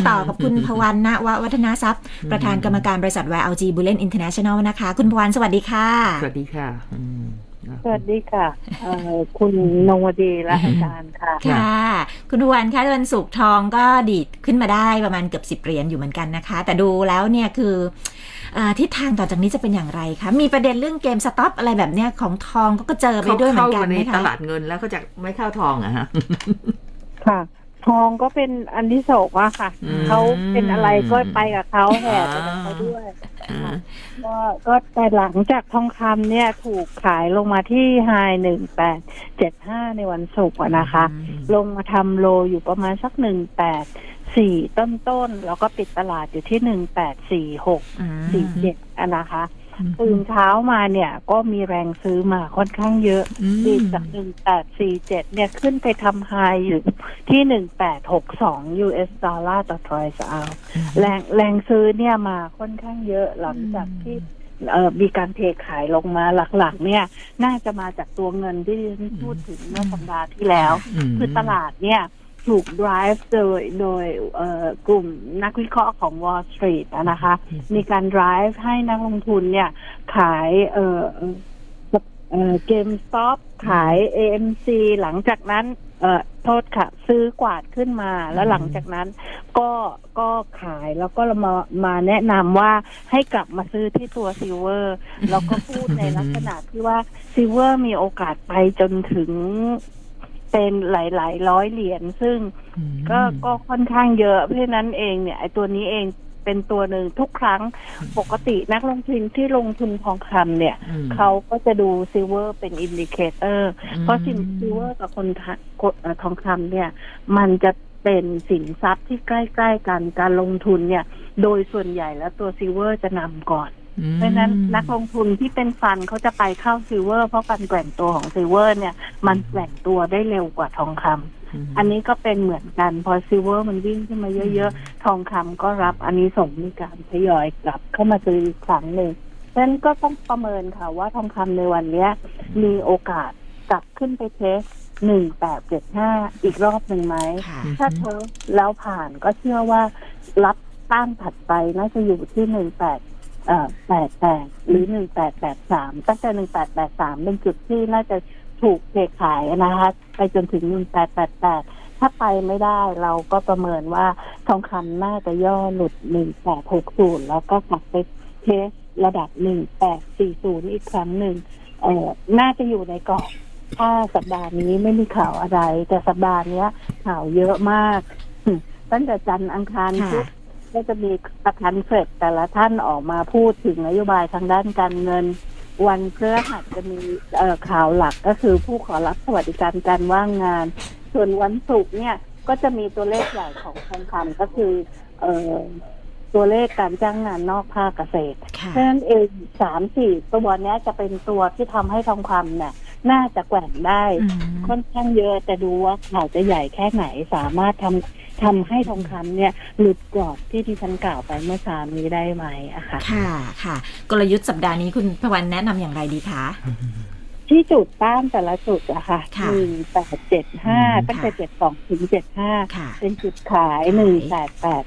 กันต่อกับคุณพวันณววัฒนาทรัพย์ ประธานกรรมการบริษัท YLG Bullion International นะคะ คุณพวันสวัสดีค่ะ สวัสดีค่ะอืมสวัสดีค่ะเอ่อคุณนงวดีและอาจารย์ค่ะ ค่ะ คุณพวันคะวันศุกร์ทองก็ดีดขึ้นมาได้ประมาณเกือบสิบเหรียญอยู่เหมือนกันนะคะ แต่ดูแล้วเนี่ยคือเอ่อทิศทางต่อจากนี้จะเป็นอย่างไรคะ มีประเด็นเรื่องเกมสต็อปอะไรแบบเนี้ยของทองก็เจอไปเขาด้วยเหมือเข้านกันมาในไหมตคะลาดเงินแล้วก็จะไม่เข้าทองอะฮะค่ะ ทองก็เป็นอันที่โศกอะค่ะ อืม เขาเป็นอะไรก็ไปกับเขาแห่ไปกับเขาด้วย อ่า ก็ก็แต่หลังจากทองคำเนี่ยถูกขายลงมาที่ไฮหนึ่งแปดเจ็ดห้าในวันศุกร์อะนะคะลงมาทำโลอยู่ประมาณสักหนึ่งแปดสี่ต้นๆ แล้วก็ปิดตลาดอยู่ที่หนึ่งแปดสี่หกอืมสี่เจ็ดอะนะคะ ตื่นเช้ามาเนี่ยก็มีแรงซื้อมาค่อนข้างเยอะอืมดีดจากหนึ่งแปดสี่เจ็ดเนี่ยขึ้นไปทำไฮอยู่ที่หนึ่งแปดหกสอง US ดอลลาร์ต่อทรอยส์เอาแรงแรงซื้อเนี่ยมาค่อนข้างเยอะหลังจากที่เอ่อมีการเทขายลงมาหลักๆ เนี่ย น่าจะมาจากตัวเงินที่ดิฉันพูดถึงเมื่อสัปดาห์ที่แล้วมคือตลาดเนี่ย ถูก drive โดยโดยเอ่อกลุ่มนักวิเคราะห์ของ Wall Street อะนะคะ มีการ drive ให้นักลงทุนเนี่ย ขายเอ่อเอ่อ GameStop ขาย AMC หลังจากนั้นเอ่อโทษค่ะ ซื้อกวาดขึ้นมาแล้วหลังจากนั้น ก็ก็ขายแล้วก็มามาแนะนำว่าให้กลับมาซื้อที่ตัวซิลเวอร์แล้วก็พูดในลักษณะที่ว่าซิลเวอร์มีโอกาสไปจนถึง เป็นหลายๆร้อยเหรียญซึ่งอืมก็ก็ค่อนข้างเยอะเพราะฉะนั้นเองเนี่ยไอ้ตัวนี้เองเป็นตัวหนึ่งทุกครั้งปกตินักลงทุนที่ลงทุนทองคำเนี่ยอืมเขาก็จะดูซิลเวอร์เป็นอินดิเคเตอร์อืมเพราะซิลเวอร์กับคนทะกดเอ่อทองคำเนี่ย มันจะเป็นสินทรัพย์ที่ใกล้ ๆ กันการลงทุนเนี่ย โดยส่วนใหญ่แล้วตัวซิลเวอร์จะนำก่อน เพราะฉะนั้นนักลงทุนที่เป็นฟันเขาจะไปเข้าซิลเวอร์ เพราะการแกว่งตัวของซิลเวอร์ เนี่ย มันแกว่งตัวได้เร็วกว่าทองคำมอันนี้ก็เป็นเหมือนกัน พอซิลเวอร์มันวิ่งขึ้นมาเยอะๆ ทองคำก็รับอันนี้ส่งมีการทยอยกลับเข้ามาซื้ออีกครั้งหนึ่งฉะนั้นก็ต้องประเมินค่ะว่าทองคำในวันเนี้ย มีโอกาสกลับขึ้นไปเทสหนึ่งแปดเจ็ดห้าอีกรอบหนึ่งไหมค่ะถ้าเทสแล้วผ่านก็เชื่อว่ารับต้านถัดไปน่าจะอยู่ที่หนึ่งแปดเอ่อ แปดแปดหรือหนึ่งแปดแปดสามตั้งแต่หนึ่งแปดแปดสามเป็นจุดที่น่าจะถูกเทขายนะคะไปจนถึงหนึ่งแปดแปดแปดถ้าไปไม่ได้เราก็ประเมินว่าทองคำน่าจะย่อหลุดหนึ่งแปดหกศูนย์แล้วก็กลับไปเทสระดับหนึ่งแปดสี่ศูนย์อีกครั้งหนึ่งเอ่อน่าจะอยู่ในกรอบถ้าสัปดาห์นี้ไม่มีข่าวอะไร แต่สัปดาห์เนี้ยข่าวเยอะมาก ตั้งแต่จันทร์อังคารพุธ ก็จะมีประธานเฟดแต่ละท่านออกมาพูดถึงนโยบายทางด้านการเงิน วันพฤหัสจะมีเอ่อข่าวหลักก็คือผู้ขอรับสวัสดิการการว่างงาน ส่วนวันศุกร์เนี่ยก็จะมีตัวเลขใหญ่ของทองคำก็คือเอ่อตัวเลขการจ้างงานนอกภาคเกษตรค่ะเพราะฉะนั้นเองสามสี่ตัวเนี้ยจะเป็นตัวที่ทำให้ทองคำเนี่ย น่าจะแกว่งได้อืมค่อนข้างเยอะแต่ดูว่าข่าวจะใหญ่แค่ไหนสามารถทำทำให้ทองคำเนี่ยหลุดกรอบที่ที่ฉันกล่าวไปเมื่อสามนี้ได้ไหมอะค่ะ ค่ะค่ะ กลยุทธ์สัปดาห์นี้คุณพวันแนะนำอย่างไรดีคะที่จุดต้านแต่ละจุดอะค่ะค่ะหนึ่งแปดเจ็ดห้าอืมตั้งแต่เจ็ดสองถึงเจ็ดห้าค่ะเป็นจุดขายหนึ่งแปดแปด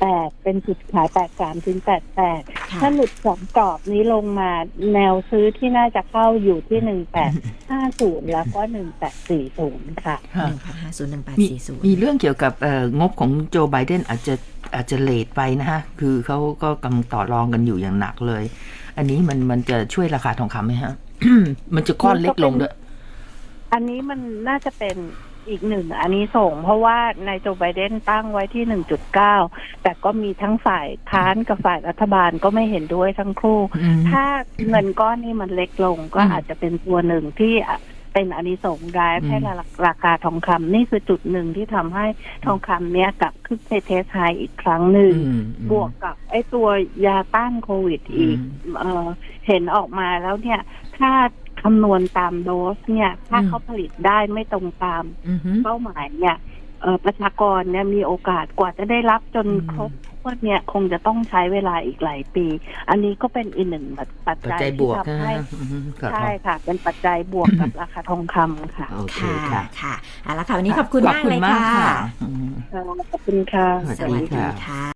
แปดเป็นจุดขายแปดสามถึงแปดแปดค่ะ ถ้าหลุดสองกรอบนี้ลงมาแนวซื้อที่น่าจะเข้าอยู่ที่หนึ่งแปดห้าศูนย์แล้วก็หนึ่งแปดสี่ศูนย์ค่ะหนึ่งพันห้าศูนย์หนึ่งแปดมีสี่ศูนย์มีเรื่องเกี่ยวกับเอ่องบของโจไบเดนอาจจะอาจจะเลทไปนะฮะ คือเขาก็กำลังต่อรองกันอยู่อย่างหนักเลย อันนี้มันมันจะช่วยราคาทองคำไหมฮะ มันจะก้อนเล็กลงด้วย อันนี้มันน่าจะเป็น อีกหนึ่งอันนี้ส่ง เพราะว่านายโจไบเดนตั้งไว้ที่หนึ่งจุดเก้าแต่ก็มีทั้งฝ่ายค้านกับฝ่ายรัฐบาลก็ไม่เห็นด้วยทั้งคู่อืมถ้าเงินก้อนนี้มันเล็กลงก็อืมอาจจะเป็นตัวหนึ่งที่เป็นอันนี้ส่งร้ายอืมให้ราราคาทองคำนี่คือจุดหนึ่งที่ทำให้ทองคำเนี้ยกลับขึ้นไปเทสไฮอีกครั้งหนึ่งอืมอืมบวกกับไอ้ตัวยาต้านโควิดอีกเอ่อเห็นออกมาแล้วเนี่ย ถ้า คำนวณตามโดสเนี่ย ถ้าอืมเขาผลิตได้ไม่ตรงตามอืมฮึเป้าหมายเนี่ยเอ่อประชากรเนี่ยมีโอกาสกว่าจะได้รับจนอืมครบงวดเนี่ยคงจะต้องใช้เวลาอีกหลายปี อันนี้ก็เป็นอีกหนึ่งปัจปัจจัยจัยบที่วกนะทำให้ฮะอืมครับใช่ค่ะ เป็นปัจจัยบวกกับราคาทองคำค่ะโอเคค่ะค่ะค่ะเอาละค่ะวันนี้ขอบคุณขอบมากคุณเลยมากค่ะค่ะอืมขอบคุณค่ะ สวัสสวัสดีค่ะค่ะ